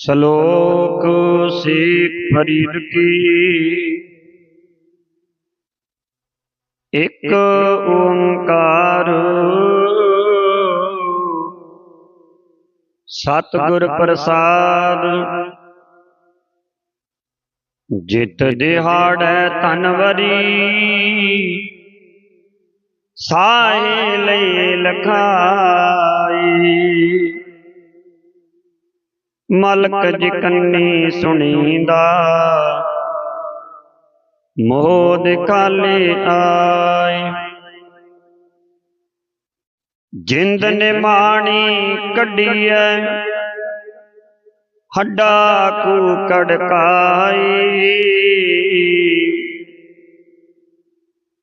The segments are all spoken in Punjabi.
ਸ਼ਲੋਕ ਸੇਖ ਫਰੀਦ ਕੀ? ਇੱਕ ਓੰਕਾਰ ਸਤਿਗੁਰ ਪ੍ਰਸਾਦ ਜਿਤ ਦਿਹਾੜੈ ਤਨਵਰੀ ਸਾਹੇ ਲਈ ਲਖਾਈ ਮਲਕ ਜਿਕੰਨੀ ਸੁਣੀਂਦਾ। ਮੋਹ ਦਿਖਾਲੇ ਆਏ। ਜਿੰਦ ਨੇ ਮਾਣੀ ਕੱਢੀਐ। ਹੱਡਾ ਕੂ ਕੜਕਾਈ।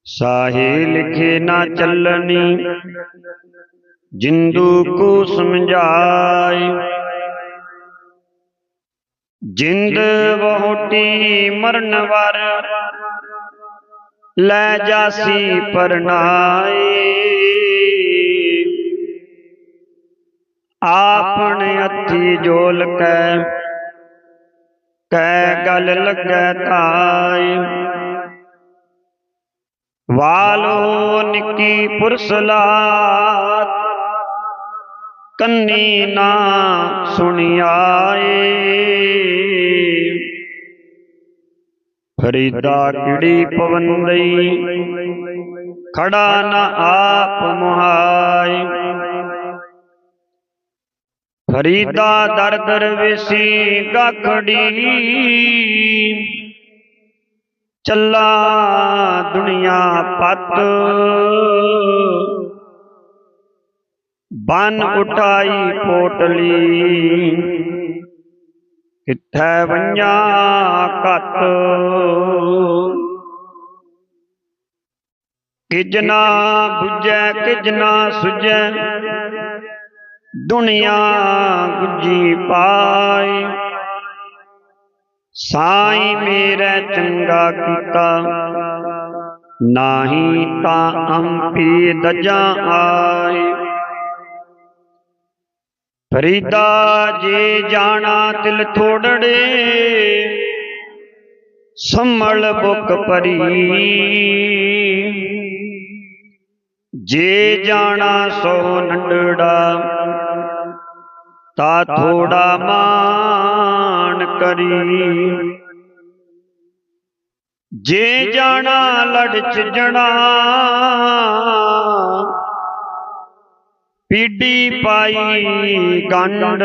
ਸਾਹੇ ਲਿਖੇ ਨਾ ਚੱਲਣੀ। ਜਿੰਦੂ ਕੋ ਸਮਝਾਈ। ਜਿੰਦ ਵਹੁਟੀ ਮਰਨ ਵਰ, ਲੈ ਜਾਸੀ ਪਰਨਾਏ। ਆਪਣ ਅੱਥੀ ਜੋਲ ਕੈ ਕੈ ਗਲ ਲੱਗੈ ਤਾਈ ਵਾਲੋ ਨਿੱਕੀ ਪੁਰਸਲਾਤ ਕੰਨੀ ਨਾ ਸੁਣਿਆਏ। ਫਰੀਦਾ ਕਿੜੀ ਪਵੰਦਈ ਖੜਾ ਨਾ ਆਪ ਮੁਹਾਈ ਫਰੀਦਾ ਦਰ ਦਰ ਵਿਸੀ ਗਾਖੜੀ ਚੱਲਾ ਦੁਨੀਆ ਪਤ। ਬਨ ਉਠਾਈ ਕੋਟਲੀ ਕਿੱਥੈ ਵੰਜਾ ਕਤ ਕਿਜਨਾ 부ਜੈ ਕਿਜਨਾ ਸੁਜੈ ਦੁਨੀਆ ਗੁਜੀ ਪਾਈ ਸਾਈ ਮੇਰੇ ਚੰਗਾ ਕੀਤਾ। ਨਾਹੀ ਤਾਂ ਅੰਪੀ ਦਜਾ ਆਏ। ਫਰੀਦਾ ਜੇ ਜਾਣਾ ਤਿਲ ਥੋੜੜੇ ਸੰਮਲ ਬੁੱਕ ਪਰੀ ਜੇ ਜਾਣਾ ਸੋ ਨੰਡੜਾ, ਤਾ ਥੋੜਾ ਮਾਨ ਕਰੀ। ਜੇ ਜਾਣਾ ਲੜ ਚਜਣਾ ਪੀੜੀ ਪਾਈ ਗੰਡ